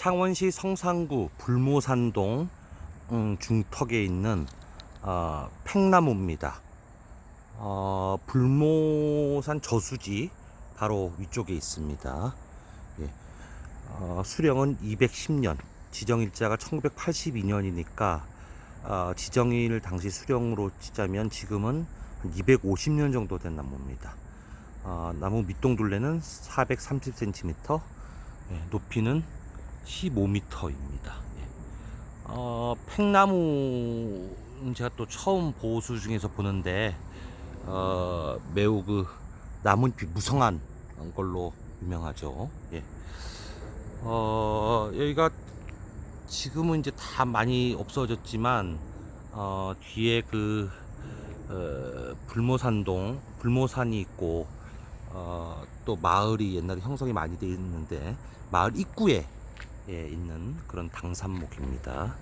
창원시 성산구 불모산동 음, 중턱에 있는 어, 팽나무입니다. 어, 불모산 저수지 바로 위쪽에 있습니다. 예. 어, 수령은 210년, 지정일자가 1982년이니까 어, 지정일 당시 수령으로 치자면 지금은 한 250년 정도 된 나무입니다. 어, 나무 밑동둘레는 430cm, 예, 높이는 15m입니다. 예. 어, 팽나무는 제가 또 처음 보수 중에서 보는데 어, 매우 그 나뭇잎이 무성한 걸로 유명하죠. 예. 어, 여기가 지금은 이제 다 많이 없어졌지만 어, 뒤에 그 어, 불모산동 불모산이 있고 어, 또 마을이 옛날에 형성이 많이 되어 있는데 마을 입구에 예, 있는 그런 당산목입니다.